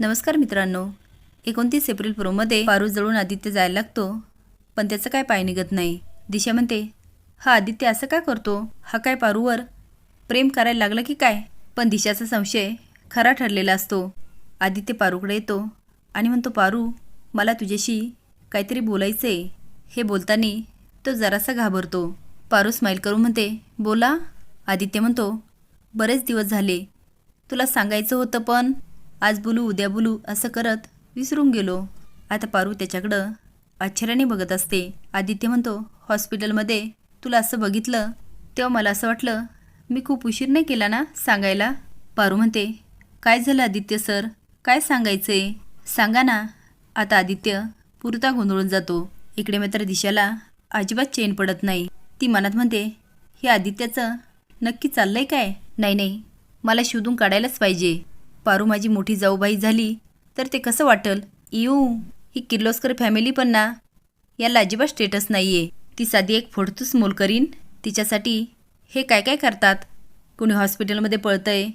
नमस्कार मित्रांनो. एकोणतीस एप्रिल प्रोमध्ये पारू जळून आदित्य जायला लागतो पण त्याचं काय पाय निघत नाही. दिशा म्हणते हा आदित्य असं का करतो? हा काय पारूवर? प्रेम करायला लागला की काय? पण दिशाचा संशय खरा ठरलेला असतो. आदित्य पारूकडे येतो आणि म्हणतो पारू मला तुझ्याशी काहीतरी बोलायचं आहे हे बोलताना तो जरासा घाबरतो. पारू स्माईल करून म्हणते बोला. आदित्य म्हणतो बरेच दिवस झाले. तुला सांगायचं होतं पण आज बोलू उद्या बोलू असं करत विसरून गेलो. आता पारू त्याच्याकडं. आश्चर्याने बघत असते. आदित्य म्हणतो हॉस्पिटलमध्ये तुला असं बघितलं तेव्हा मला असं वाटलं मी खूप उशीर नाही केला ना सांगायला? पारू म्हणते काय झालं आदित्य सर? काय सांगायचं आहे सांगा ना. आता आदित्य पुरता गोंधळून जातो. इकडे मात्र दिशाला अजिबात चेन पडत नाही. ती मनात म्हणते हे आदित्याचं नक्की चाललंय काय? नाही नाही. मला शोधून काढायलाच पाहिजे. पारू माझी मोठी जाऊबाई झाली तर ते कसं वाटल? येऊ ही किर्लोस्कर फॅमिली पण ना. याला अजिबात स्टेटस नाही आहे ती साधी एक फोडतूस मोल करीन. तिच्यासाठी हे काय काय करतात? कुणी हॉस्पिटलमध्ये पळतंय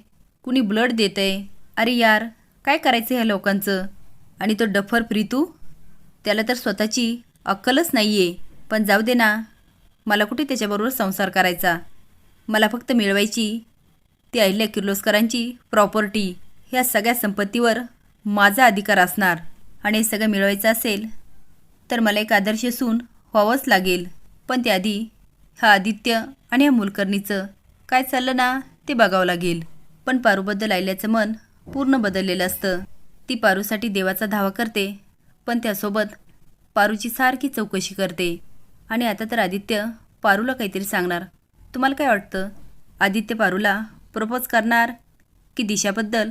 कुणी ब्लड देतंय. अरे यार काय करायचं ह्या लोकांचं? आणि तो डफर प्रीतू? त्याला तर स्वतःची अक्कलच नाही आहे पण जाऊ दे ना. मला कुठे त्याच्याबरोबर संसार करायचा? मला फक्त मिळवायची ती अहिल्या किर्लोस्करांची प्रॉपर्टी ह्या सगळ्या संपत्तीवर माझा अधिकार असणार आणि हे सगळं मिळवायचं असेल तर मला एक आदर्श सून व्हावंच लागेल. पण त्याआधी हा आदित्य आणि ह्या मुलकर्णीचं काय चाललं ना ते बघावं लागेल. पण पारूबद्दल आयल्याचं मन पूर्ण बदललेलं असतं. ती पारूसाठी देवाचा धावा करते पण त्यासोबत पारूची सारखी चौकशी करते. आणि आता तर आदित्य पारूला काहीतरी सांगणार. तुम्हाला काय वाटतं? आदित्य पारूला प्रपोज करणार की दिशाबद्दल?